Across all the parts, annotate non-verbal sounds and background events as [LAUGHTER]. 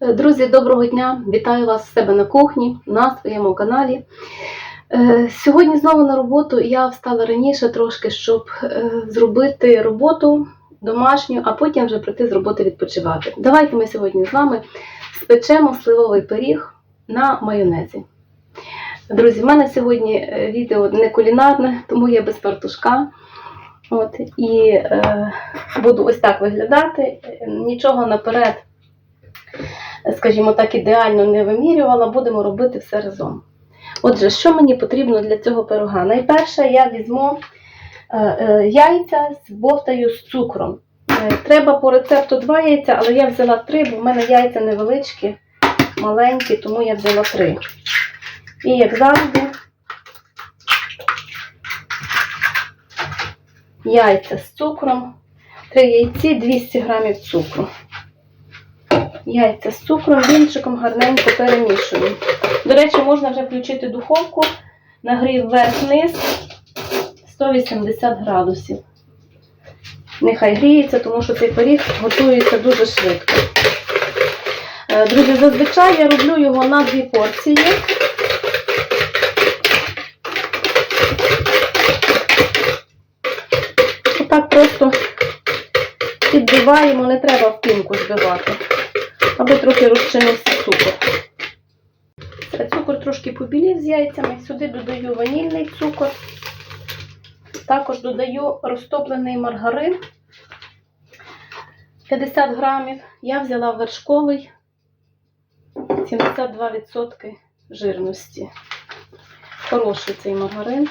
Е, Друзі, доброго дня! Вітаю вас в себе на кухні на своєму каналі. Е, Сьогодні знову на роботу я встала раніше трошки, щоб е, зробити роботу домашню, а потім вже прийти з роботи відпочивати. Давайте ми сьогодні з вами спечемо сливовий пиріг на майонезі. Друзі, в мене сьогодні відео не кулінарне, тому я без фартушка. От, і е, буду ось так виглядати. Нічого наперед скажімо так, ідеально не вимірювала, будемо робити все разом. Отже, що мені потрібно для цього пирога? Найперше, я візьму е, е, яйця з бовтаю з цукром. Е, Треба по рецепту два яйця, але я взяла три, бо в мене яйця невеличкі, маленькі, тому я взяла три. І як завжди, яйця з цукром, три яйці, 200 грамів цукру. Яйця з цукром, вінчиком гарненько перемішую. До речі, можна вже включити духовку, нагрів вверх-вниз 180 градусів. Нехай гріється, тому що цей пиріг готується дуже швидко. Е, Друзі, зазвичай я роблю його на дві порції. Отак просто підбиваємо, не треба в пінку збивати аби трохи розчинився цукор. Цукор трошки побілів з яйцями. Сюди додаю ванільний цукор. Також додаю розтоплений маргарин 50 грамів. Я взяла вершковий 72% жирності. Хороший цей маргарин.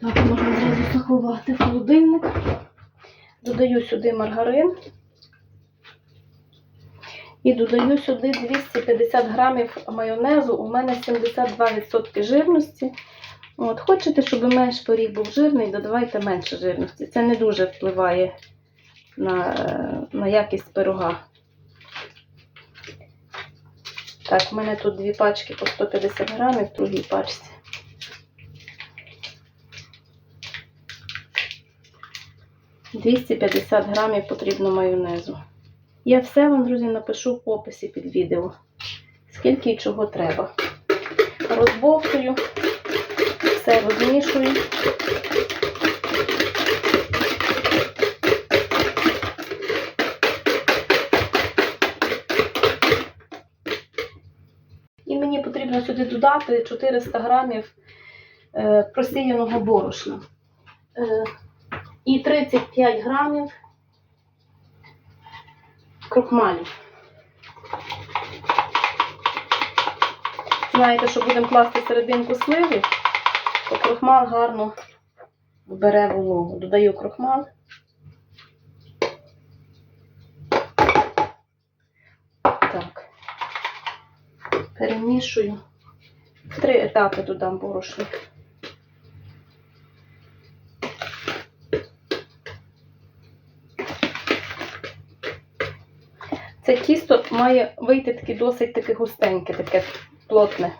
Так, можна зразу заховати в холодильник. Додаю сюди маргарин. І додаю сюди 250 грамів майонезу. У мене 72% жирності. От, Хочете, щоб менш пиріг був жирний, додавайте менше жирності. Це не дуже впливає на, на якість пирога. Так, у мене тут дві пачки по 150 грамів в другій пачці. «250 грамів потрібно майонезу. Я все вам, друзі, напишу в описі під відео, скільки і чого треба. Розбовтую, все розмішую. І мені потрібно сюди додати 400 грамів е, просіяного борошна е, і 35 грамів крохмалю. Знаєте, що будемо класти серединку сливи, то крохмал гарно бере вологу. Додаю крохмал. Так. Перемішую. В три етапи додам борошно. Це тісто має вийти таке досить таке густеньке, таке плотне.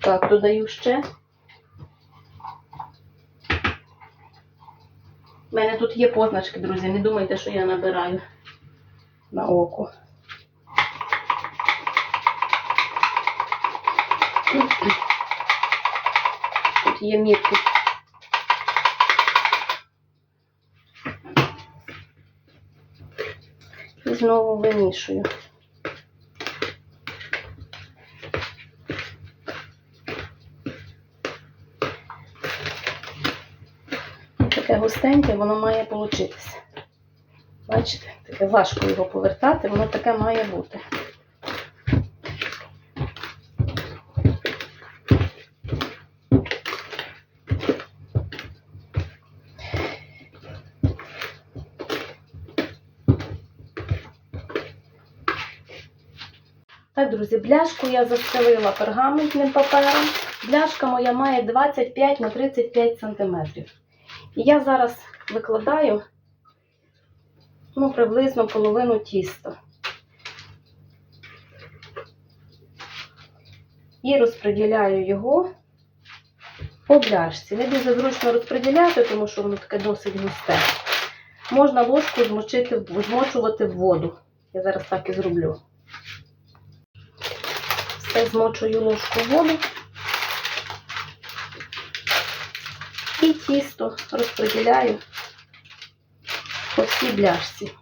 Так, додаю ще. У мене тут є позначки, друзі. Не думайте, що я набираю на око. Тут є мітки. І знову вимішую. Таке густеньке воно має получитися. Бачите, таке важко його повертати, воно таке має бути. Так, друзі, бляшку я застелила пергаментним папером. Бляшка моя має 25 на 35 см. І я зараз викладаю ну, приблизно половину тіста. І розподіляю його по бляшці. Не дуже зручно розподіляти, тому що воно таке досить густе. можна ложку змочити, змочувати в воду. Я зараз так і зроблю. Змочую ложку воду. І тісто розподіляю по всій бляшці.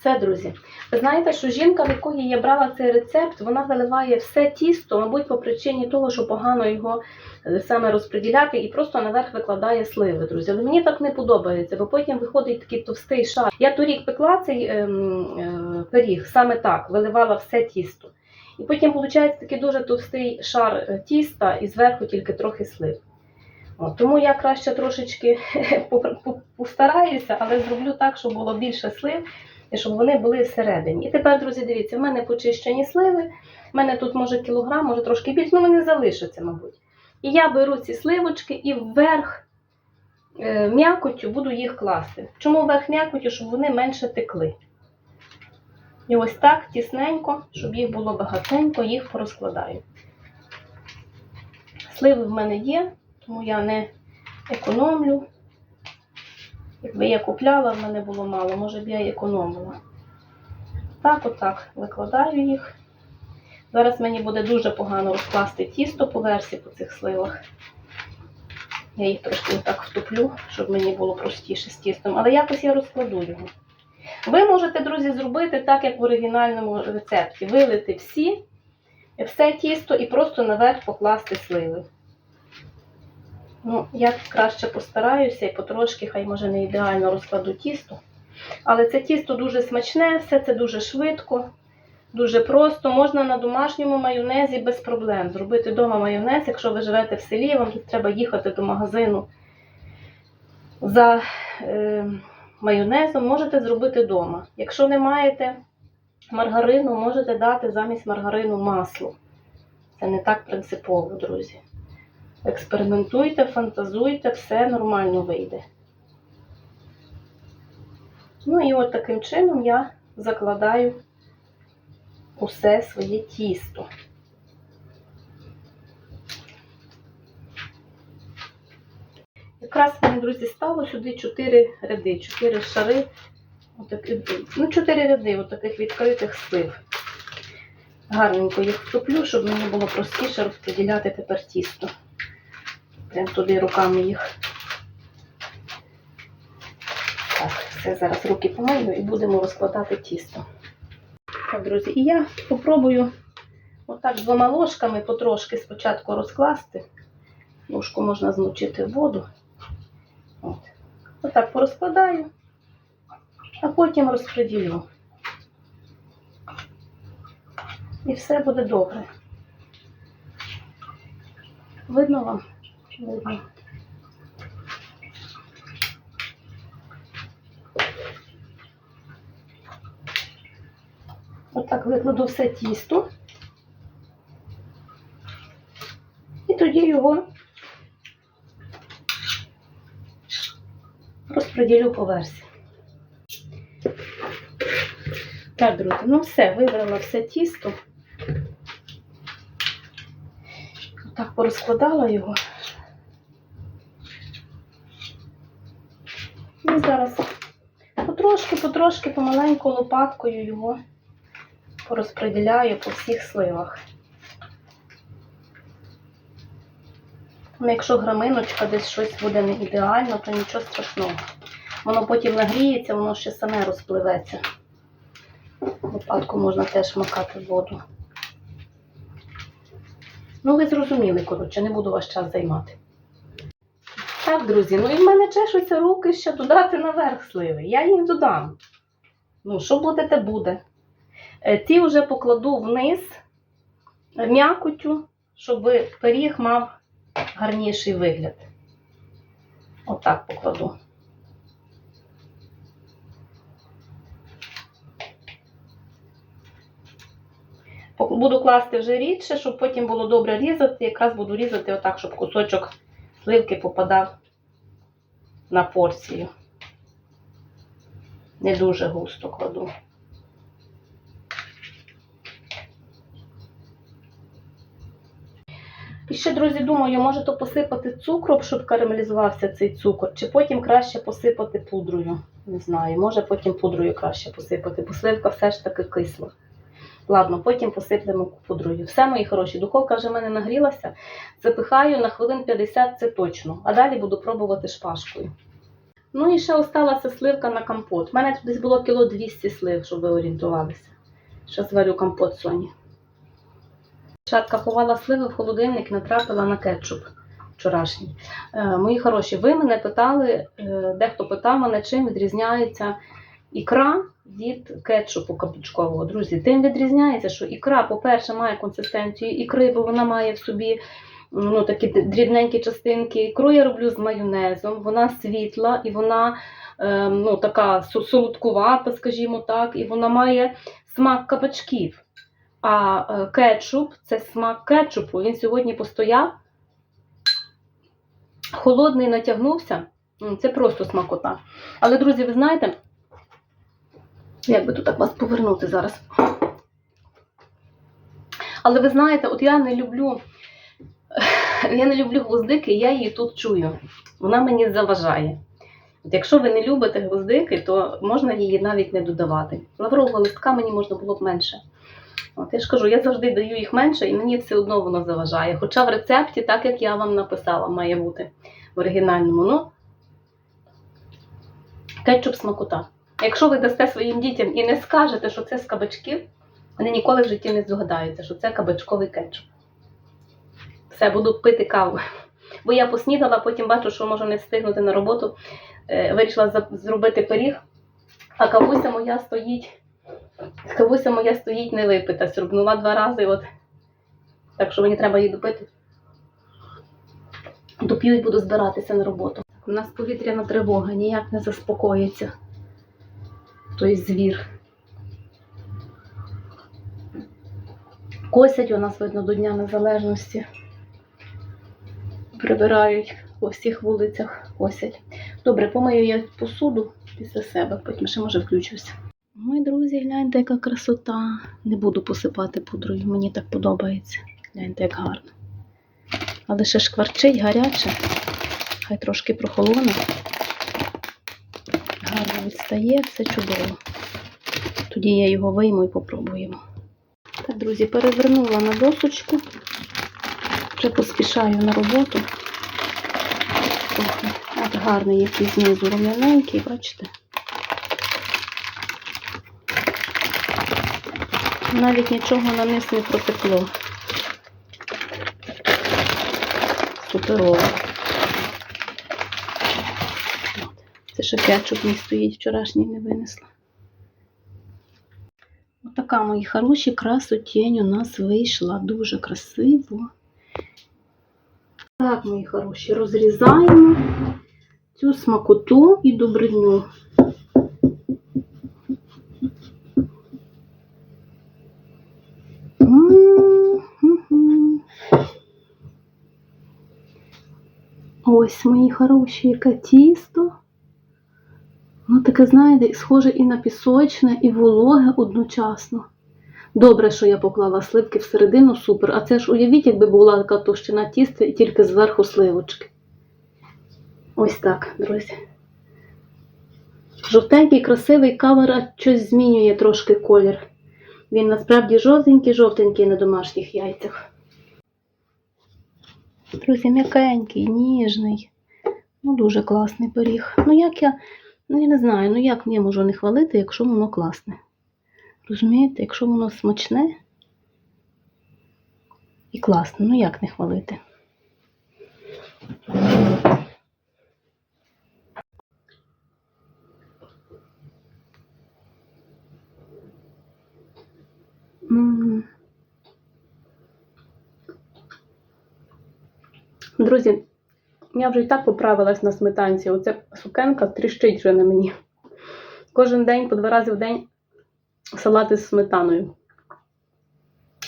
Все, друзі. Знаєте, що жінка, в якої я брала цей рецепт, вона виливає все тісто, мабуть, по причині того, що погано його е, саме розподіляти, і просто наверх викладає сливи, друзі. Але мені так не подобається, бо потім виходить такий товстий шар. Я торік пекла цей ем, е, пиріг саме так, виливала все тісто. І потім виходить такий дуже товстий шар е, тіста і зверху тільки трохи слив. От, тому я краще трошечки [LAUGHS] постараюся, але зроблю так, щоб було більше слив і щоб вони були всередині. І тепер, друзі, дивіться, в мене почищені сливи, в мене тут може кілограм, може трошки більше, ну вони залишаться, мабуть. І я беру ці сливочки і вверх е, м'якотю буду їх класти. Чому вверх м'якотю? Щоб вони менше текли. І ось так тісненько, щоб їх було багатенько, їх порозкладаю. Сливи в мене є, тому я не економлю. Якби я купляла, в мене було мало, може б я і економила. Так, отак, викладаю їх. Зараз мені буде дуже погано розкласти тісто по версі по цих сливах. Я їх трошки отак втоплю, щоб мені було простіше з тістом. Але якось я розкладу його. Ви можете, друзі, зробити так, як в оригінальному рецепті. Вилити всі, все тісто і просто наверх покласти сливи. Ну, я краще постараюся і потрошки, хай може не ідеально розкладу тісто. Але це тісто дуже смачне, все це дуже швидко, дуже просто. Можна на домашньому майонезі без проблем зробити вдома майонез, якщо ви живете в селі, вам тут треба їхати до магазину за е, майонезом, можете зробити вдома. Якщо не маєте маргарину, можете дати замість маргарину масло. Це не так принципово, друзі. Експериментуйте, фантазуйте, все нормально вийде. Ну і от таким чином я закладаю усе своє тісто. Якраз в мене, друзі, стало сюди 4 ряди, 4 шари, отакі, ну 4 ряди отаких відкритих слив. Гарненько їх втоплю, щоб мені було простіше розподіляти тепер тісто. Прям туди руками їх. Так, все, зараз руки помию і будемо розкладати тісто. Так, друзі, і я попробую отак двома ложками потрошки спочатку розкласти. Ложку можна змочити в воду. От. Отак порозкладаю, а потім розподілю. І все буде добре. Видно вам? Видно. Отак викладу все тісто. І тоді його розподілю по версії. Так, друзі, ну все, вибрала все тісто. Так порозкладала його. І зараз потрошки, потрошки, помаленьку лопаткою його порозподіляю по всіх сливах. Ну, якщо граминочка десь щось буде не ідеально, то нічого страшного. Воно потім нагріється, воно ще саме розпливеться. Лопатку можна теж макати в воду. Ну, ви зрозуміли, коротше, не буду ваш час займати. Так, друзі, ну і в мене чешуться руки ще додати наверх сливи. Я їх додам. Ну, що буде, те буде. Е, Ті вже покладу вниз м'якотю, щоб пиріг мав гарніший вигляд. Отак покладу. Буду класти вже рідше, щоб потім було добре різати. Якраз буду різати отак, щоб кусочок сливки попадав на порцію. Не дуже густо кладу. І ще, друзі, думаю, може то посипати цукром, щоб карамелізувався цей цукор, чи потім краще посипати пудрою. Не знаю, може потім пудрою краще посипати, бо сливка все ж таки кисла. Ладно, потім посиплемо пудрою. Все, мої хороші, духовка вже в мене нагрілася. Запихаю на хвилин 50, це точно. А далі буду пробувати шпажкою. Ну і ще осталася сливка на компот. У мене тут десь було кіло 200 слив, щоб ви орієнтувалися. Зараз зварю компот Соні. Шатка ховала сливи в холодильник, натрапила на кетчуп вчорашній. Е, мої хороші, ви мене питали, е, дехто питав мене, чим відрізняється ікра від кетчупу капучкового. Друзі, тим відрізняється, що ікра, по-перше, має консистенцію ікри, бо вона має в собі ну, такі дрібненькі частинки. Ікру я роблю з майонезом, вона світла і вона е, ну, така солодкувата, скажімо так, і вона має смак кабачків. А е, кетчуп це смак кетчупу. Він сьогодні постояв, холодний натягнувся. Це просто смакота. Але, друзі, ви знаєте, як би тут так вас повернути зараз? Але ви знаєте, от я не люблю, [LAUGHS] я не люблю гвоздики, я її тут чую. Вона мені заважає. От якщо ви не любите гвоздики, то можна її навіть не додавати. Лаврового листка мені можна було б менше. От я ж кажу, я завжди даю їх менше, і мені все одно воно заважає. Хоча в рецепті, так як я вам написала, має бути в оригінальному. Ну, кетчуп смакота. Якщо ви дасте своїм дітям і не скажете, що це з кабачків, вони ніколи в житті не здогадаються, що це кабачковий кетчуп. Все, буду пити каву. Бо я поснідала, потім бачу, що можу не встигнути на роботу. Е, Вирішила зробити пиріг, а кавуся моя стоїть. Кавуся моя стоїть не випита, срубнула два рази. От. Так що мені треба її допити. Доп'ю і буду збиратися на роботу. У нас повітряна тривога, ніяк не заспокоїться. Той звір. Косять у нас, видно, до Дня Незалежності. Прибирають по всіх вулицях, косять. Добре, помию я посуду після себе, потім ще може включуся. Ой, друзі, гляньте, яка красота. Не буду посипати пудрою, мені так подобається. Гляньте, як гарно. Але ще шкварчить гаряче. Хай трошки прохолоне. Відстає, все чудово. Тоді я його вийму і попробуємо. Так, друзі, перевернула на досочку. Вже поспішаю на роботу. От гарний який знизу рум'яненький, бачите? Навіть нічого на низ не протекло. Суперово. От. Ще кетчуп мій стоїть, вчорашній не винесла. Отака, мої хороші, красотень у нас вийшла. Дуже красиво. Так, мої хороші, розрізаємо цю смакоту і добриню. Ось, мої хороші, яке тісто. Воно таке, знаєте, схоже і на пісочне, і вологе одночасно. Добре, що я поклала сливки всередину, супер. А це ж уявіть, якби була така товщина тіста і тільки зверху сливочки. Ось так, друзі. Жовтенький, красивий кавера щось змінює трошки колір. Він насправді жовтенький, жовтенький на домашніх яйцях. Друзі, м'якенький, ніжний. Ну, дуже класний пиріг. Ну, як я, ну я не знаю, ну як я можу не хвалити, якщо воно класне. Розумієте, якщо воно смачне і класне, ну як не хвалити? Друзі, я вже і так поправилась на сметанці. Оця сукенка тріщить вже на мені. Кожен день, по два рази в день салати з сметаною.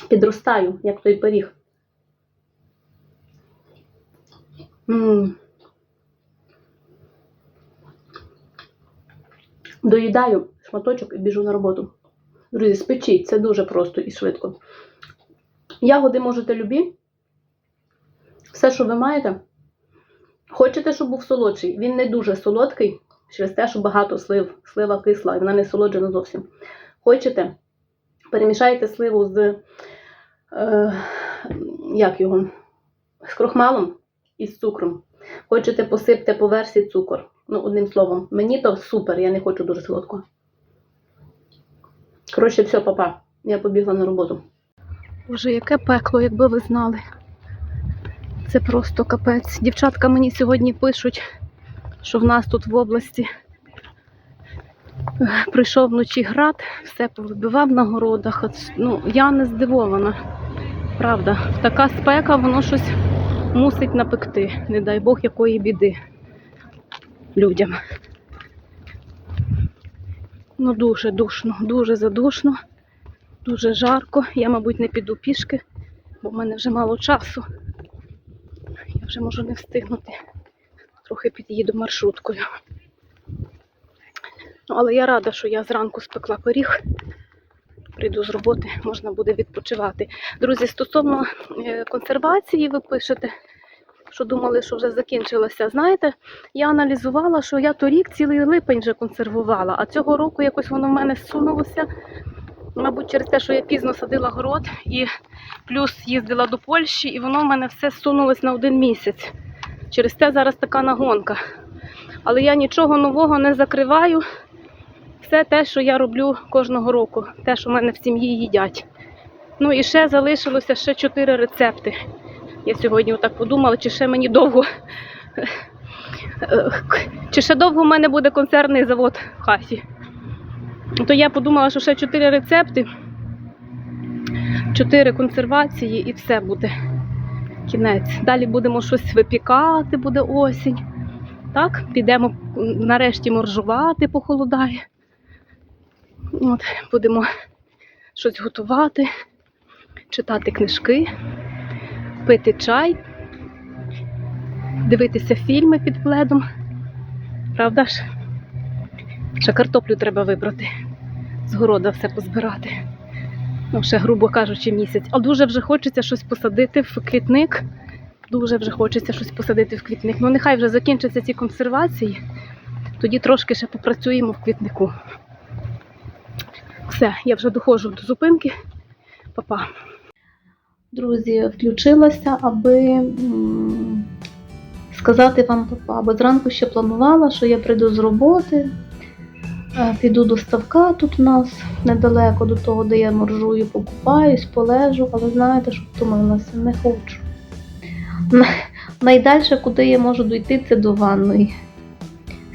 Підростаю, як той пиріг. М. Доїдаю шматочок і біжу на роботу. Друзі, спечіть, це дуже просто і швидко. Ягоди можете любі. все, що ви маєте. Хочете, щоб був солодший? Він не дуже солодкий, через те, що багато слив, слива кисла, і вона не солоджена зовсім. Хочете, перемішайте сливу з е, як його, з крохмалом і з цукром. Хочете, посипте по версії цукор. Ну, одним словом, мені то супер, я не хочу дуже солодкого. Коротше, все, папа. Я побігла на роботу. Боже, яке пекло, якби ви знали. Це просто капець. Дівчатка мені сьогодні пишуть, що в нас тут в області прийшов вночі град, все повибивав на городах. Ну, я не здивована. Правда, така спека, воно щось мусить напекти. Не дай Бог якої біди людям. Ну, дуже душно, дуже задушно, дуже жарко. Я, мабуть, не піду пішки, бо в мене вже мало часу. Вже можу не встигнути. Трохи під'їду маршруткою. Ну, але я рада, що я зранку спекла пиріг. Прийду з роботи, можна буде відпочивати. Друзі, стосовно е, консервації, ви пишете, що думали, що вже закінчилося. Знаєте, я аналізувала, що я торік цілий липень вже консервувала, а цього року якось воно в мене зсунулося. Мабуть, через те, що я пізно садила город і плюс їздила до Польщі, і воно в мене все зсунулось на один місяць. Через те зараз така нагонка. Але я нічого нового не закриваю. Все те, що я роблю кожного року, те, що в мене в сім'ї їдять. Ну і ще залишилося ще чотири рецепти. Я сьогодні отак подумала, чи ще мені довго. Чи ще довго в мене буде консервний завод в хаті. То я подумала, що ще чотири рецепти, чотири консервації і все буде. Кінець. Далі будемо щось випікати, буде осінь. Так, підемо нарешті моржувати, похолодає. От, будемо щось готувати, читати книжки, пити чай, дивитися фільми під пледом. Правда ж? Ще картоплю треба вибрати, з города все позбирати. Ну, ще, грубо кажучи, місяць. А дуже вже хочеться щось посадити в квітник. Дуже вже хочеться щось посадити в квітник. Ну, нехай вже закінчаться ці консервації, тоді трошки ще попрацюємо в квітнику. Все, я вже доходжу до зупинки. Па-па. Друзі, включилася, аби сказати вам папа, бо зранку ще планувала, що я прийду з роботи, піду до ставка тут у нас недалеко до того, де я моржую, покупаюсь, полежу, але знаєте, що втомилася, не хочу. Найдальше, куди я можу дійти, це до ванної.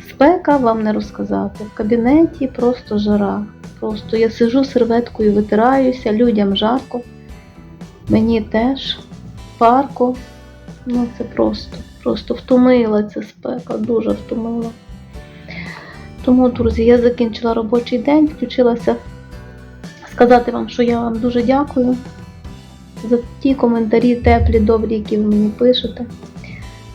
Спека вам не розказати. В кабінеті просто жара. Просто я сижу серветкою, витираюся, людям жарко. Мені теж парко. Ну це просто, просто втомила ця спека, дуже втомила. Тому, друзі, я закінчила робочий день, включилася сказати вам, що я вам дуже дякую за ті коментарі теплі, добрі, які ви мені пишете,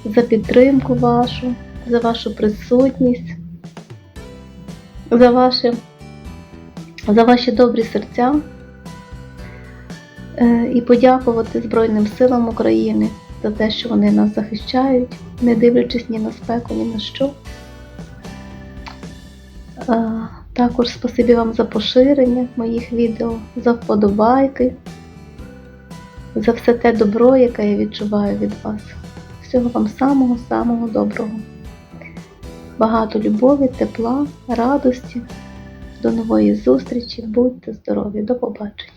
за підтримку вашу, за вашу присутність, за ваші, за ваші добрі серця. Е, І подякувати Збройним силам України за те, що вони нас захищають, не дивлячись ні на спеку, ні на що. Також спасибі вам за поширення моїх відео, за вподобайки, за все те добро, яке я відчуваю від вас. Всього вам самого-самого доброго. Багато любові, тепла, радості. До нової зустрічі. Будьте здорові. До побачення.